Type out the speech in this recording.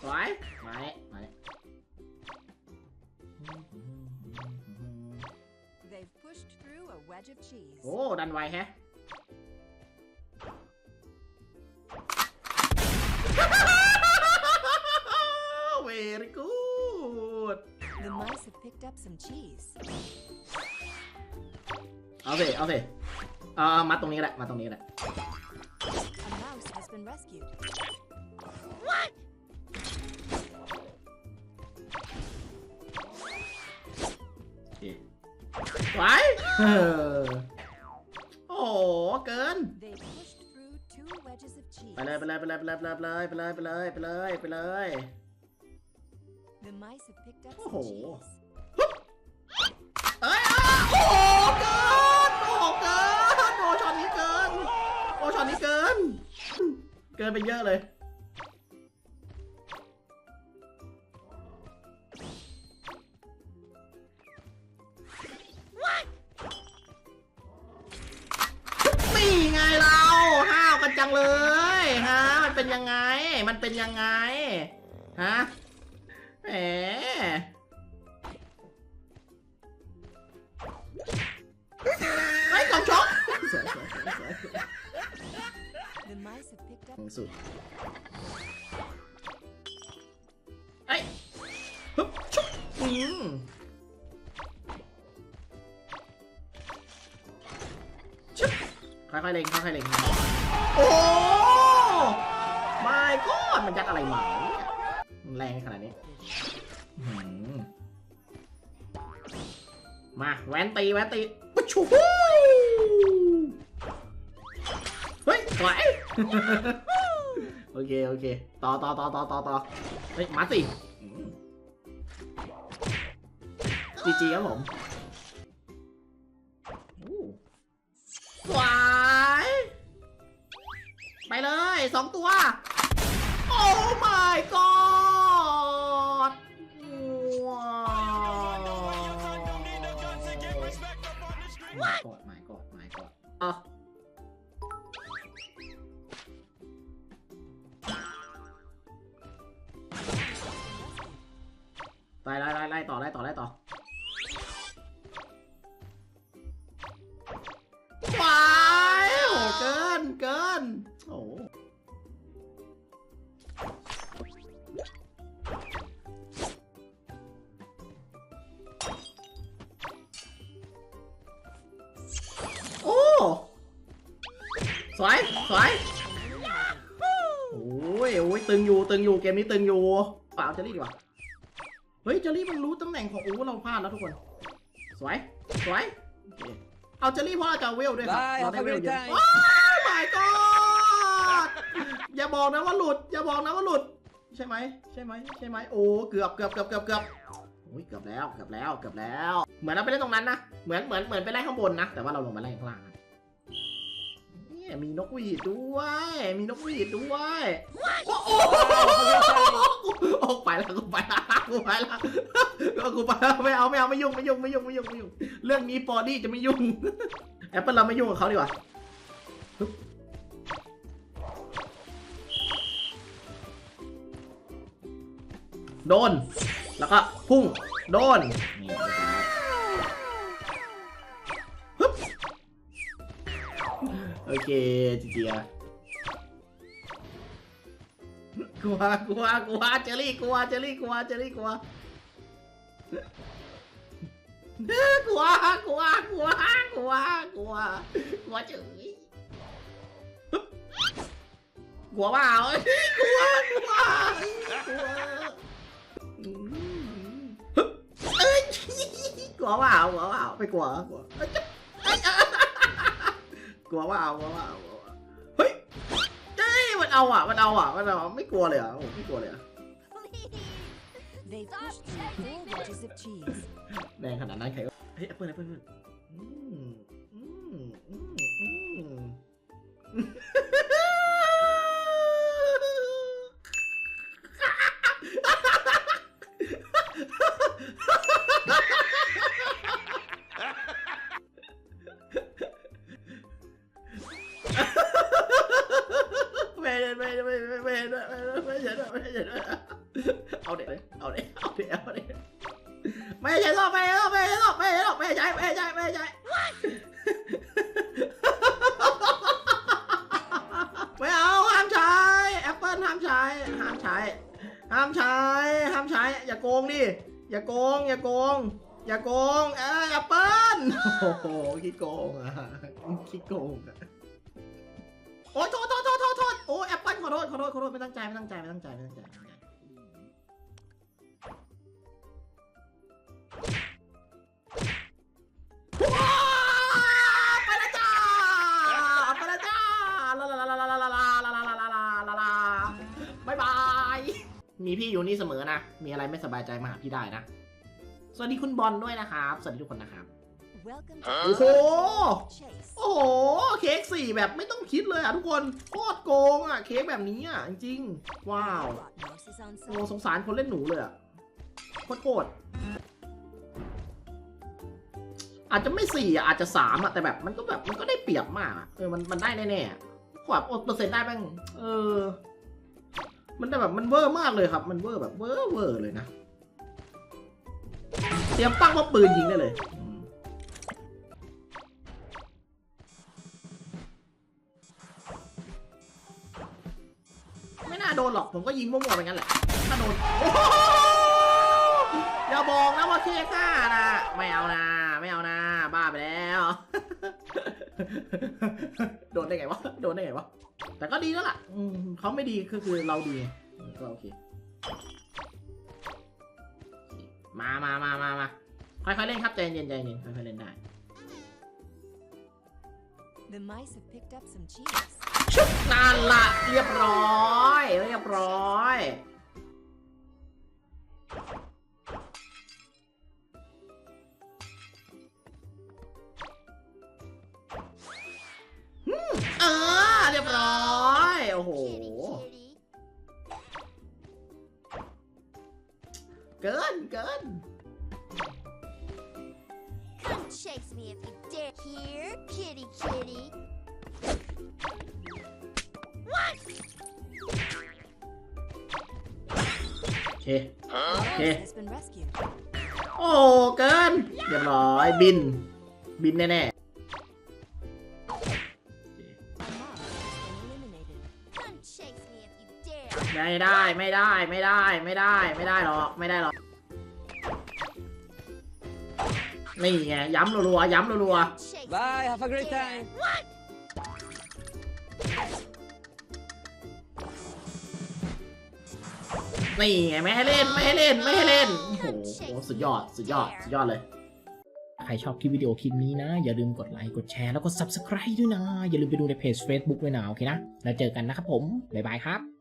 Why? Why? Why? They've pushed through a wedge of cheese. Oh, đan quay ha. Very good. The mice have picked up some cheese. เอาสิเอ่อมาตรงนี้ก็ได้ มาตรงนี้ก็ได้ A mouse has been rescued. โอเคไหวเออโอ้โหเกิน They pushed through two wedges of cheese. ไปเลย ไปเลย ไปเลย ไปเลย ไปเลย ไปเลย ไปเลย ไปเลย ไปเลย The mice have picked up Oh. some cheese. เอ้ยอะโอ้โหเกิน โอ้โหเกิน โอ้ช็อตนี้เกิน โอ้ช็อตนี้เกิน เกินไปเยอะเลย นี่ไงเราห้าวกันจังเลยฮะ มันเป็นยังไง มันเป็นยังไง ฮะแหมไอ้ยกล่องช็อกสวยสวยสวยสวย สุดไอ้ยฮึบชุบอืมชุบค่อยๆเล็งค่อยๆเล็งโอ้ไม่ก็มันยัดอะไรมาเนี่ยมันแรงขนาดนี้อื้อหือมาแวนตีแวนตีปุ๊บชูฮู้เฮ้ยไหว โอเค โอเค ต่อต่อต่อต่อต่อต่อเฮ้ย มาสิจีจีครับผมอู้หวายไปเลยสองตัว โอ้ my god สวยสวยโอ้ยโอ้ยตึงอยู่ตึงอยู่เกมนี้ตึงอยู่เปล่าเจอรี่ดีกว่าเฮ้ยเจอรี่มันรู้ตำแหน่งของโอ้เราพลาดแล้วทุกคน สวยสวยโอเคเอาเจอรี่เพราะเราจะเอาเวลด้วยครับได้เราได้เอาเวลเยอะได้โอ้ย my god อย่าบอกนะว่าหลุด อย่าบอกนะว่าหลุด ใช่ไหมใช่ไหมใช่ไหมโอ้เกือบเกือบเกือบเกือบเกือบโอ้ยเกือบแล้วเกือบแล้วเกือบแล้ว เหมือนเราไปเล่นตรงนั้นนะเหมือนเหมือนเหมือนไปไล่ข้างบนนะแต่ว่าเราลงมาไล่ข้างล่างครับเนี่ย มีนกหวีดด้วย มีนกหวีดด้วย โอ้โหโอ้ไปแล้วกูไปแล้วกูไปแล้วกูไปแล้วไม่เอาไม่เอาไม่ยุ่งไม่ยุ่งไม่ยุ่งไม่ยุ่งไม่ยุ่ง เรื่องนี้ปอดี้จะไม่ยุ่ง แอปเปิลเราไม่ยุ่งกับเขาดีกว่าปึ๊บโดน แล้วก็พุ่ง โดน โอเคจีเจียกลัวกลัวกลัวเจอรี่กลัวเจอรี่กลัวเจอรี่กลัวกลัวกลัวกลัวกลัวกลัวกลัวเจอรี่กลัวเปล่ากลัวกลัวกลัวเอ้ยกลัวเปล่ากลัวเปล่าไม่กลัวกลัว กลัวเปล่ากลัวเปล่ากลัวเปล่าเฮ้ยเฮ้ยมันเอาอะมันเอาอะมันเอาไม่กลัวเลยอะโอ้ไม่กลัวเลยอะ They've pushed through four wedges of cheese. แรงขนาดนั้นใครก็เฮ้ยแอปเปิลแอปเปิลอืมอืม เห็นไม่เห็นไม่เอาเด็กเลยเอาเด็กเอาเด็กเอาเด็กไม่ใช่หรอกไม่ใช่หรอกไม่ใช่หรอกไม่ใช่หรอกไม่ใช่ไม่ใช่ไม่ใช่ไม่เอาห้ามใช้แอปเปิลห้ามใช้ห้ามใช้ห้ามใช้ห้ามใช้ อย่าโกงดิอย่าโกง อย่าโกง อย่าโกงเอ้ยแอปเปิลโอ้โหขี้โกงอะขี้โกงอะโอ้โทษ โอ้แอปเปิลขอโทษขอโทษขอโทษไม่ตั้งใจไม่ตั้งใจไม่ตั้งใจไม่ตั้งใจไปละจ้าไปละจ้าลาลาลาลาลาลาลาลาลาลาลาลาลาบายบายมีพี่อยู่นี่เสมอนะ มีอะไรไม่สบายใจมาหาพี่ได้นะ สวัสดีคุณบอลด้วยนะครับ สวัสดีทุกคนนะครับ โอ้โห to Chase. โอ้โห เค้กสี่แบบไม่ต้องคิดเลยอะทุกคนโคตรโกงอะ เค้กแบบนี้อะ จริงๆว้าว Mouse is on โอ้ sale. สงสารคนเล่นหนูเลยอะ โคตรโกรธอาจจะไม่สี่อะอาจจะสามอะ แต่แบบมันก็แบบมันก็ได้เปรียบมากอะเออมันมันได้แน่ๆอะกว่าเปอร์เซ็นต์ได้แม่งเออ มันแต่แบบมันเวอร์มากเลยครับ มันเวอร์แบบเวอร์เวอร์เลยนะเตรียมตั้งว่าปืนยิงได้เลย โดนหรอกผมก็ยิงมั่วๆไปงั้นแหละถ้าโดนอย่าบอกนะว่าเคค่านะไม่เอานะไม่เอานะบ้าไปแล้ว โดนได้ไงวะโดนได้ไงวะแต่ก็ดีแล้วล่ะเขาไม่ดีคือคือเราดีมก็โอเคมามามามามาค่อยๆเล่นครับใจเย็นใจเย็นค่อยๆเล่นได้ The mice have picked up some cheese. ชุบนั่นละเรียบร้อย เรียบร้อยอืมเออ เรียบร้อย โอ้โห เกินเกิน Come chase me if you dare. Here, kitty, kitty. โอเค Mouse Okay. has been rescued. โอ้เกินเรียบร้อยบิน บินแน่ A mouse has been eliminated. Come chase me if you dare. ๆ ไม่ได้ไม่ได้ไม่ได้ไม่ได้ไม่ได้หรอกไม่ได้หรอกนี่ไงย้ำรัวๆย้ำรัว Chase Bye, me have a if you great dare. time. ๆนี่ไงไม่ให้เล่นไม่ให้เล่นไม่ให้เล่นโอ้โหสุดยอดสุดยอดสุดยอดเลย ใครชอบคลิปวิดีโอคลิปนี้นะ อย่าลืมกดไลค์กดแชร์แล้วก็ Subscribe ด้วยนะ อย่าลืมไปดูในเพจ Facebook ด้วยนะ โอเคนะ แล้วเจอกันนะครับผม บ๊ายบายครับ